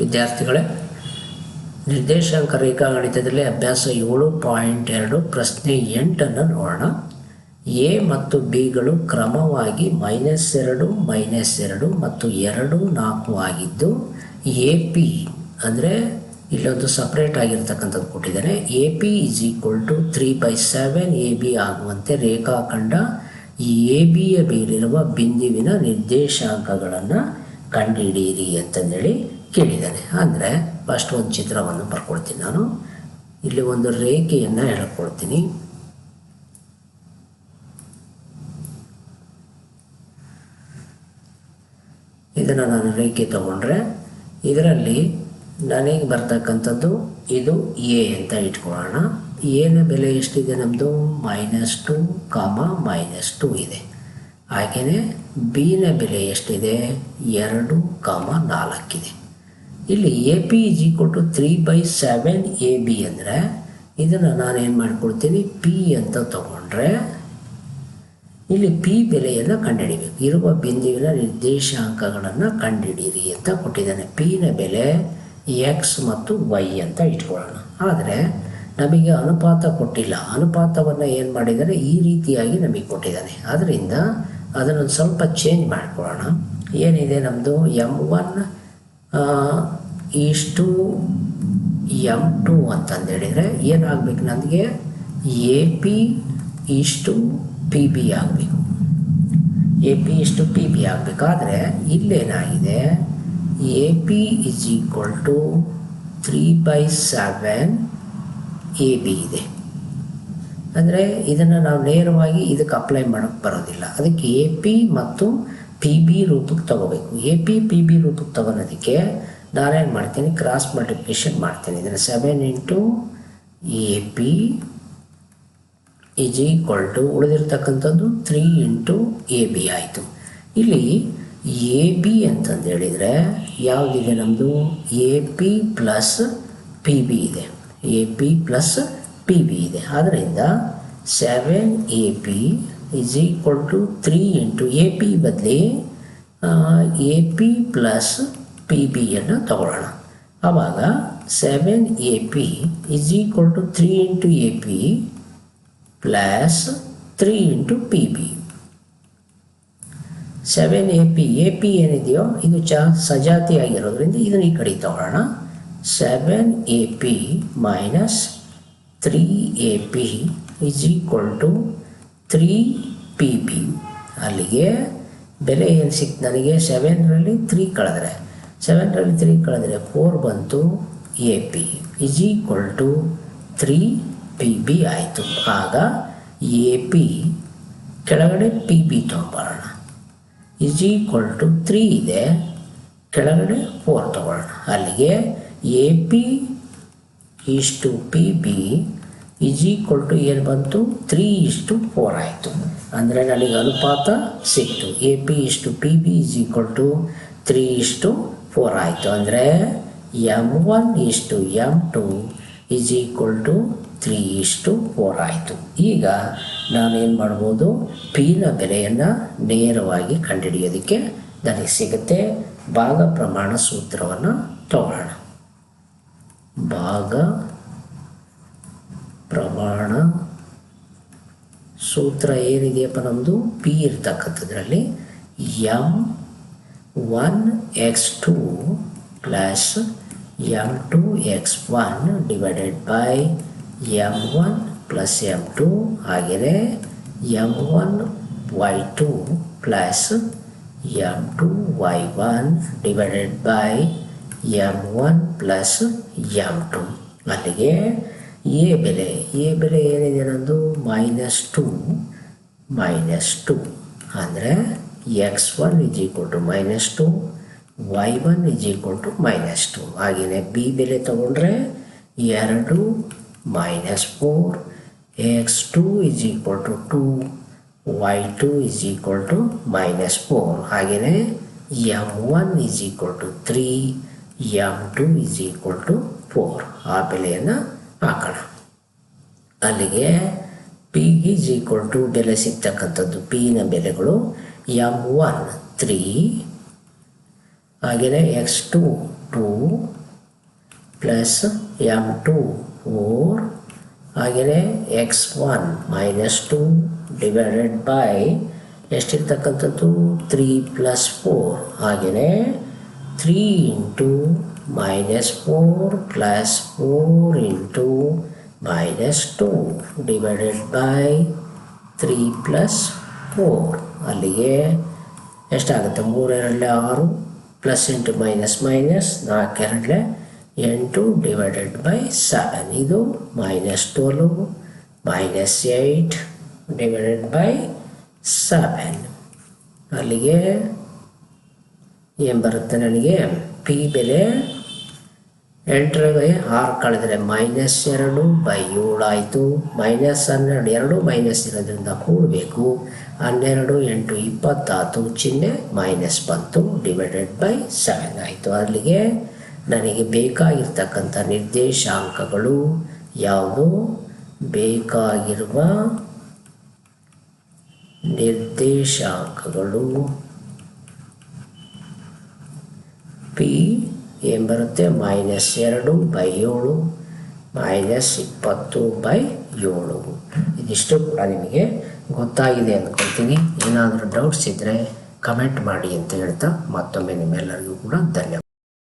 ವಿದ್ಯಾರ್ಥಿಗಳೇ, ನಿರ್ದೇಶಾಂಕ ರೇಖಾಗಣಿತದಲ್ಲಿ ಅಭ್ಯಾಸ ಏಳು ಪಾಯಿಂಟ್ ಎರಡು, ಪ್ರಶ್ನೆ ಎಂಟನ್ನು ನೋಡೋಣ. ಎ ಮತ್ತು ಬಿಗಳು ಕ್ರಮವಾಗಿ ಮೈನಸ್ ಎರಡು ಮೈನಸ್ ಎರಡು ಮತ್ತು ಎರಡು ನಾಲ್ಕು ಆಗಿದ್ದು, ಎ ಪಿ ಅಂದರೆ ಇಲ್ಲೊಂದು ಸಪ್ರೇಟ್ ಆಗಿರ್ತಕ್ಕಂಥದ್ದು ಕೊಟ್ಟಿದ್ದಾರೆ. A P is equal to three by seven A B ಆಗುವಂತೆ ರೇಖಾಖಂಡ ಎ ಬಿಯ ಮೇಲಿರುವ ಬಿಂದುವಿನ ನಿರ್ದೇಶಾಂಕಗಳನ್ನು ಕಂಡುಹಿಡಿಯಿರಿ ಅಂತಂದೇಳಿ ಕೇಳಿದ್ದಾನೆ. ಅಂದರೆ ಫಸ್ಟ್ ಒಂದು ಚಿತ್ರವನ್ನು ಬರ್ಕೊಳ್ತೀನಿ ನಾನು. ಇಲ್ಲಿ ಒಂದು ರೇಖೆಯನ್ನು ಹೇಳ್ಕೊಳ್ತೀನಿ ಇದನ್ನು ನಾನು ರೇಖೆ ತಗೊಂಡ್ರೆ ಇದರಲ್ಲಿ ನನಗೆ ಬರ್ತಕ್ಕಂಥದ್ದು ಇದು ಎ ಅಂತ ಇಟ್ಕೊಳ್ಳೋಣ. ಎನ ಬೆಲೆ ಎಷ್ಟಿದೆ ನಮ್ಮದು minus two comma minus two ಇದೆ. ಹಾಗೆಯೇ ಬಿನ ಬೆಲೆ ಎಷ್ಟಿದೆ? ಎರಡು ಕಾಮ ನಾಲ್ಕಿದೆ. ಇಲ್ಲಿ A P is equal to three by seven A B ಅಂದರೆ ಇದನ್ನು ನಾನೇನು ಮಾಡ್ಕೊಳ್ತೀನಿ? ಪಿ ಅಂತ ತಗೊಂಡ್ರೆ ಇಲ್ಲಿ ಪಿ ಬೆಲೆಯನ್ನು ಕಂಡುಹಿಡಿಬೇಕು. ಇರುವ ಬಿಂದುವಿನ ನಿರ್ದೇಶಾಂಕಗಳನ್ನು ಕಂಡುಹಿಡಿಯಿರಿ ಅಂತ ಕೊಟ್ಟಿದ್ದಾನೆ. ಪಿನ ಬೆಲೆ ಎಕ್ಸ್ ಮತ್ತು ವೈ ಅಂತ ಇಟ್ಕೊಳ್ಳೋಣ. ಆದರೆ ನಮಗೆ ಅನುಪಾತ ಕೊಟ್ಟಿಲ್ಲ. ಅನುಪಾತವನ್ನು ಏನು ಮಾಡಿದರೆ ಈ ರೀತಿಯಾಗಿ ನಮಗೆ ಕೊಟ್ಟಿದ್ದಾನೆ. ಆದ್ದರಿಂದ ಅದನ್ನು ಸ್ವಲ್ಪ ಚೇಂಜ್ ಮಾಡಿಕೊಳ್ಳೋಣ. ಏನಿದೆ ನಮ್ಮದು ಎಂ ಒನ್ ಇಷ್ಟು ಎಂ ಟು ಅಂತಂದು ಹೇಳಿದರೆ ಏನಾಗಬೇಕು ನನಗೆ? ಎ ಪಿ ಇಷ್ಟು ಪಿ ಬಿ ಆಗಬೇಕು. ಎ ಪಿ ಇಷ್ಟು ಪಿ ಬಿ ಆಗಬೇಕಾದ್ರೆ ಇಲ್ಲೇನಾಗಿದೆ? A P is equal to three by seven A B ಇದೆ. ಅಂದರೆ ಇದನ್ನು ನಾವು ನೇರವಾಗಿ ಇದಕ್ಕೆ ಅಪ್ಲೈ ಮಾಡೋಕ್ಕೆ ಬರೋದಿಲ್ಲ. ಅದಕ್ಕೆ ಎ ಪಿ ಮತ್ತು ಪಿ ಬಿ ರೂಪಕ್ಕೆ ತಗೋಬೇಕು. ಎ ಪಿ ಪಿ ಬಿ ರೂಪಕ್ಕೆ ತಗೊಳೋದಕ್ಕೆ ನಾನೇನು ಮಾಡ್ತೀನಿ? ಕ್ರಾಸ್ ಮಲ್ಟಿಪ್ಲಿಕೇಶನ್ ಮಾಡ್ತೀನಿ. ಇದನ್ನು seven into A P is equal to ಉಳಿದಿರ್ತಕ್ಕಂಥದ್ದು three into A B ಆಯಿತು. ಇಲ್ಲಿ ಎ ಬಿ ಅಂತಂದು ಹೇಳಿದರೆ ಯಾವುದಿದೆ ನಮ್ಮದು A P plus P B ಇದೆ. A P plus P B ಇದೆ. ಆದ್ದರಿಂದ seven A P is equal to three into A P ಬದಲಿ ಎ ಪಿ ಪ್ಲಸ್ ಪಿ ಬಿಯನ್ನು ತಗೊಳ್ಳೋಣ ಆವಾಗ seven A P is equal to three into A P plus three into P B seven A P A P ಏನಿದೆಯೋ, ಇದು ಚ, ಸಜಾತಿ ಆಗಿರೋದ್ರಿಂದ ಇದನ್ನು ಈ ಕಡೆ ತಗೊಳ್ಳೋಣ. Seven A P minus three A P is equal to three P B ಅಲ್ಲಿಗೆ ಬೆಲೆ ಏನು ಸಿಕ್ತು ನನಗೆ? ಸೆವೆನ್ರಲ್ಲಿ ತ್ರೀ ಕಳೆದ್ರೆ. ಸೆವೆನ್ರಲ್ಲಿ ತ್ರೀ ಕಳೆದ್ರೆ ಫೋರ್ ಬಂತು A P is equal to three P B ಆಯಿತು. ಆಗ ಎ ಪಿ ಕೆಳಗಡೆ ಪಿ ಬಿ ತೊಗೊಳ್ಳೋಣ ಇಸ್ ಈಕ್ವಲ್ ಟು ತ್ರೀ ಇದೆ. ಕೆಳಗಡೆ ಫೋರ್ ತೊಗೊಳ್ಳೋಣ. ಅಲ್ಲಿಗೆ ಎ ಪಿ ಇಷ್ಟು P B is equal to ಏನು ಬಂತು? ತ್ರೀ ಇಷ್ಟು ಫೋರ್ ಆಯಿತು. ಅಂದರೆ ನನಗೆ ಅನುಪಾತ ಸಿಕ್ತು. ಎ ಪಿ ಇಷ್ಟು P B is equal to three ಇಷ್ಟು ಫೋರ್ ಆಯಿತು. ಅಂದರೆ ಎಂ ಒನ್ ಇಷ್ಟು M two is equal to three ಇಷ್ಟು ಫೋರ್ ಆಯಿತು. ಈಗ ನಾನೇನು ಮಾಡ್ಬೋದು? ಪಿನ ಬೆಲೆಯನ್ನು ನೇರವಾಗಿ ಕಂಡುಹಿಡಿಯೋದಕ್ಕೆ ನನಗೆ ಸಿಗುತ್ತೆ ಭಾಗ ಪ್ರಮಾಣ ಸೂತ್ರವನ್ನು ತಗೊಳ್ಳೋಣ ಭಾಗ ಪ್ರಮಾಣ. ಸೂತ್ರ ಏನಿದೆಯಪ್ಪ ನಮ್ಮದು P ಇರ್ತಕ್ಕಂಥದ್ರಲ್ಲಿ M one X two plus M two X one divided by M one plus M two ಆಗಿದೆ M one Y two plus M two Y one divided by M one plus M two ಅಲ್ಲಿಗೆ A ಬೆಲೆ A ಬೆಲೆ ಏನಿದೆ ನಮ್ಮದು minus two minus two. ಅಂದರೆ X one is equal to minus two, Y one is equal to minus two. ಹಾಗೆಯೇ B ಬೆಲೆ ತಗೊಂಡ್ರೆ ಎರಡು minus four, X two is equal to two, Y two is equal to minus four. ಹಾಗೆಯೇ M one is equal to three M two is equal to four ಆ ಬೆಲೆಯನ್ನು ಹಾಕೋಣ ಅಲ್ಲಿಗೆ P is equal to ಬೆಲೆ ಸಿಗ್ತಕ್ಕಂಥದ್ದು. ಪಿನ ಬೆಲೆಗಳು M one three ಹಾಗೆಯೇ X two two plus M two four ಹಾಗೆಯೇ X one minus two divided by ಎಷ್ಟಿರ್ತಕ್ಕಂಥದ್ದು? Three plus four ಹಾಗೆಯೇ three into minus four plus four into minus two divided by three plus four ಅಲ್ಲಿಗೆ ಎಷ್ಟಾಗುತ್ತೆ? ಮೂರೆರಡಲೆ ಆರು plus into minus minus ನಾಲ್ಕೆರಡಲೆ ಎಂಟು divided by seven ಇದು minus twelve minus eight divided by seven ಅಲ್ಲಿಗೆ ಏನು ಬರುತ್ತೆ ನನಗೆ? ಪಿ ಬೆಲೆ ಎಂಟರಾಗೆ ಆರು ಕಳೆದರೆ ಮೈನಸ್ ಎರಡು ಬೈ ಏಳು ಆಯಿತು. ಮೈನಸ್ ಹನ್ನೆರಡು, ಎರಡು ಮೈನಸ್ ಇರೋದ್ರಿಂದ ಕೂಡಬೇಕು. ಹನ್ನೆರಡು ಎಂಟು ಇಪ್ಪತ್ತಾತು. ಚಿಹ್ನೆ ಮೈನಸ್ ಬಂತು ಡಿವೈಡೆಡ್ ಬೈ ಸೆವೆನ್ ಆಯಿತು. ಅಲ್ಲಿಗೆ ನನಗೆ ಬೇಕಾಗಿರ್ತಕ್ಕಂಥ ನಿರ್ದೇಶಾಂಕಗಳು ಯಾವುದು? ಬೇಕಾಗಿರುವ ನಿರ್ದೇಶಾಂಕಗಳು ಪಿ ಏನು ಬರುತ್ತೆ? ಮೈನಸ್ ಎರಡು ಬೈ ಏಳು ಮೈನಸ್ ಇಪ್ಪತ್ತು ಬೈ ಏಳು. ಇದಿಷ್ಟು ಕೂಡ ನಿಮಗೆ ಗೊತ್ತಾಗಿದೆ ಅಂದ್ಕೊಳ್ತೀನಿ ಏನಾದರೂ ಡೌಟ್ಸ್ ಇದ್ದರೆ ಕಮೆಂಟ್ ಮಾಡಿ ಅಂತ ಹೇಳ್ತಾ ಮತ್ತೊಮ್ಮೆ ನಿಮ್ಮೆಲ್ಲರಿಗೂ ಕೂಡ ಧನ್ಯವಾದ.